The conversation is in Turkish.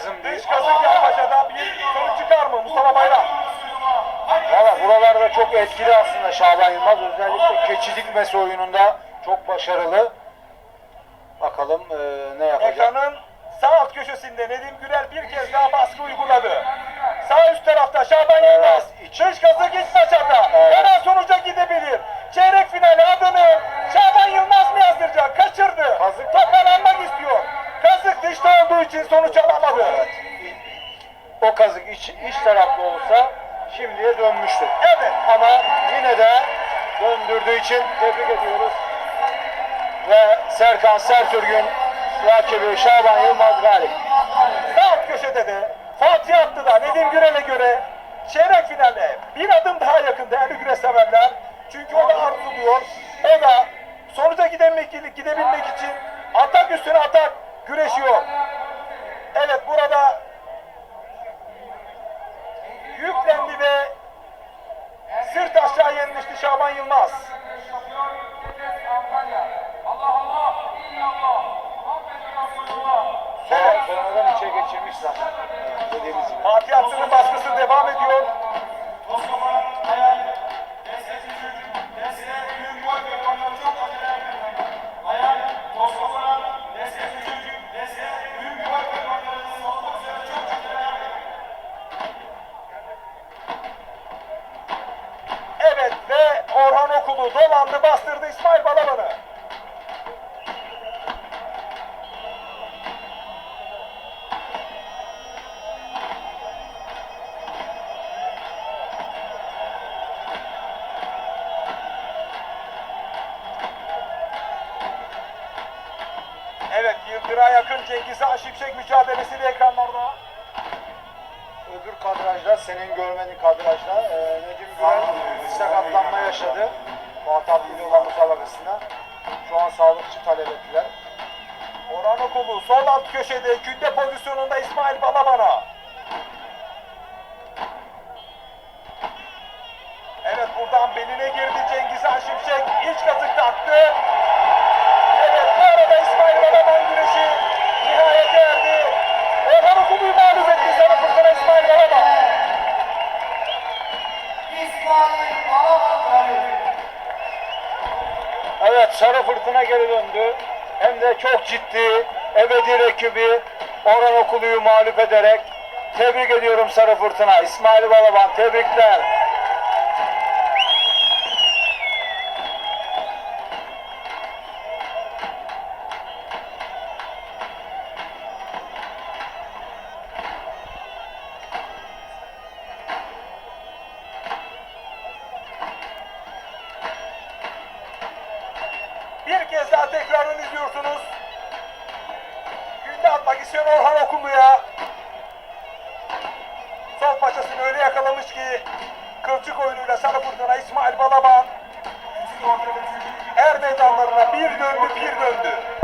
lazım diye. Dış kazık yapmacadan bir sonuç çıkar mı Mustafa Bayram? Valla buralarda çok etkili aslında Şaban Yılmaz. Özellikle keçi dikmesi oyununda çok başarılı. Bakalım e, ne yapacak? Ekranın sağ alt köşesinde Nedim Gürel bir kez daha baskı uyguladı. Sağ üst tarafta Şaban Yılmaz. Evet. Dış kazık iç maçada. Evet. Kazık iç, iç taraflı olsa şimdiye dönmüştü. Evet. Ama yine de döndürdüğü için tebrik ediyoruz. Ve Serkan Sertürk'ün rakibi Şaban Yılmaz galip. Sağ köşede de Fatih attı da Nedim Gürel'e göre çeyrek finale bir adım daha yakın değerli güreş severler. Çünkü o da arzuluyor. O da sonuca gidebilmek, gidebilmek için atak üstüne atak güreşiyor. Şaban Yılmaz. Okulu dolandı bastırdı İsmail Balaban'ı. Evet Yıldır'a yakın Cengiz Han Şimşek mücadelesi de ekranlarda. Öbür kadrajda, senin görmenin kadrajda e, Nedim Gürel sakatlanma yaşadı. Abdülü olan müsabakasında. Şu an sağlıkçı talep ettiler. Orhan Okulu sol alt köşede günde pozisyonunda İsmail Balaban'a. Evet buradan beline girdi Cengiz Han Şimşek. İç kazık taktı. Sarı Fırtına geri döndü. Hem de çok ciddi ebedi rakibi Orhan Okulu'yu mağlup ederek tebrik ediyorum Sarı Fırtına. İsmail Balaban tebrikler. Bir kez daha tekrarını izliyorsunuz. Günde atmak isteyen Orhan Okulu'ya. Sol paçasını öyle yakalamış ki kılçık oyunuyla sarı fırtına İsmail Balaban er meydanlarına bir döndü bir döndü.